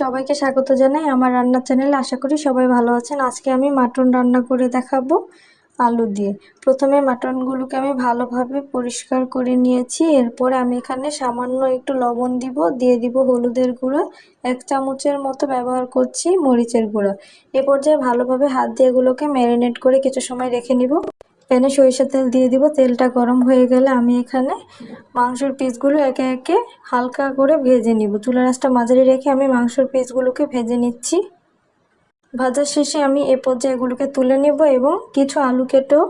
সবাইকে স্বাগত জানাই আমার রান্নার চ্যানেলে। আশা করি সবাই ভালো আছেন। আজকে আমি মাটন রান্না করে দেখাবো আলু দিয়ে। প্রথমে মাটনগুলোকে আমি ভালোভাবে পরিষ্কার করে নিয়েছি। এরপরে আমি এখানে সামান্য একটু লবণ দিব, দিয়ে দিব হলুদের গুঁড়ো, এক চামচের মতো ব্যবহার করছি মরিচের গুঁড়ো। এ পর্যায়ে ভালোভাবে হাত দিয়ে এগুলোকে ম্যারিনেট করে কিছু সময় রেখে নিব। প্যানে সরিষার তেল দিয়ে দিব। তেলটা গরম হয়ে গেলে আমি এখানে মাংসের পিসগুলো একে একে হালকা করে ভেজে নিব। চুলা রাসটা মাঝারি রেখে আমি মাংসের পিসগুলোকে ভেজে নিচ্ছি। ভাজার শেষে আমি এ পর্যায়ে এগুলোকে তুলে নেব এবং কিছু আলু কেটেও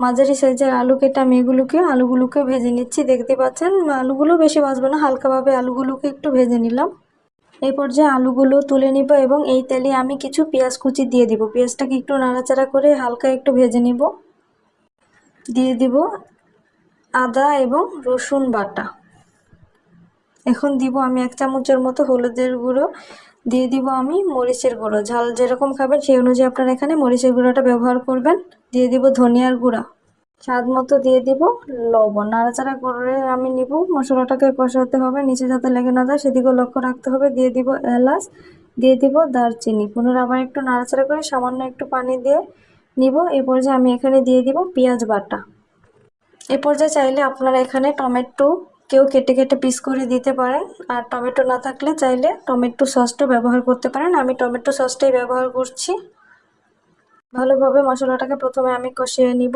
মাঝারি সাইজের আলু কেটে আমি এগুলোকে আলুগুলোকে ভেজে নিচ্ছি। দেখতে পাচ্ছেন, আলুগুলো বেশি ভাজবো না, হালকাভাবে আলুগুলোকে একটু ভেজে নিলাম। এই পর্যায়ে আলুগুলো তুলে নিব এবং এই তেলে আমি কিছু পেঁয়াজ কুচি দিয়ে দিব। পেঁয়াজটাকে একটু নাড়াচাড়া করে হালকা একটু ভেজে নিব। দিয়ে দিব আদা এবং রসুন বাটা। এখন দিব আমি এক চামচের মতো হলুদের গুঁড়ো। দিয়ে দিব আমি মরিচের গুঁড়ো। ঝাল যেরকম খাবেন সেই অনুযায়ী আপনারা এখানে মরিচের গুঁড়োটা ব্যবহার করবেন। দিয়ে দিব ধনিয়ার গুঁড়া। স্বাদ মতো দিয়ে দিব লবণ। নাড়াচাড়া করে আমি নিব। মশলাটাকে কষাতে হবে, নিচে যাতে লেগে না যায় সেদিকেও লক্ষ্য রাখতে হবে। দিয়ে দিব এলাচ, দিয়ে দিব দারচিনি। পুনরায় আবার একটু নাড়াচাড়া করে সামান্য একটু পানি দিয়ে নিব। এ পর্যায়ে আমি এখানে দিয়ে দিব পেঁয়াজ বাটা। এ পর্যায়ে চাইলে আপনারা এখানে টমেটো কেউ কেটে কেটে পিস করে দিতে পারেন। আর টমেটো না থাকলে চাইলে টমেটো সসটা ব্যবহার করতে পারেন। আমি টমেটো সসটাই ব্যবহার করছি। ভালোভাবে মশলাটাকে প্রথমে আমি কষিয়ে নিব।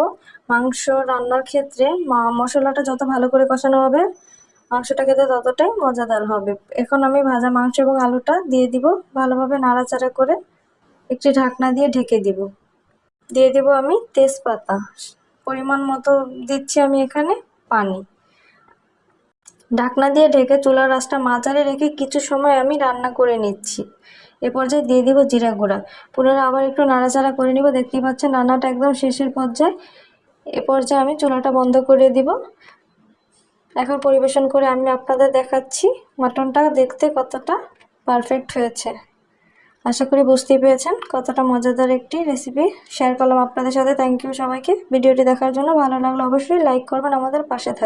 মাংস রান্নার ক্ষেত্রে মশলাটা যত ভালো করে কষানো হবে মাংসটা খেতে ততটাই মজাদার হবে। এখন আমি ভাজা মাংস এবং আলুটা দিয়ে দিব। ভালোভাবে নাড়াচাড়া করে একটি ঢাকনা দিয়ে ঢেকে দিব। দিয়ে দিব আমি তেজপাতা। পরিমাণ মতো দিচ্ছি আমি এখানে পানি। ঢাকনা দিয়ে ঢেকে চুলার রাসটা মাঝারে রেখে কিছু সময় আমি রান্না করে নিচ্ছি। এ পর্যায়ে দিয়ে দিব জিরা গুঁড়া। পুনরায় আবার একটু নাড়াচাড়া করে নিব। দেখতেই পাচ্ছেন রান্নাটা একদম শেষের পর্যায়ে। এ পর্যায়ে আমি চুলাটা বন্ধ করে দিব। এখন পরিবেশন করে আমি আপনাদের দেখাচ্ছি মাটনটা দেখতে কতটা পারফেক্ট হয়েছে। আশা করি বুঝতেই পেরেছেন কতটা মজাদার একটি রেসিপি শেয়ার করলাম আপনাদের সাথে। থ্যাংক ইউ সবাইকে। ভিডিওটি দেখার জন্য ভালো লাগলে অবশ্যই লাইক করবেন। আমাদের পাশে থাকবেন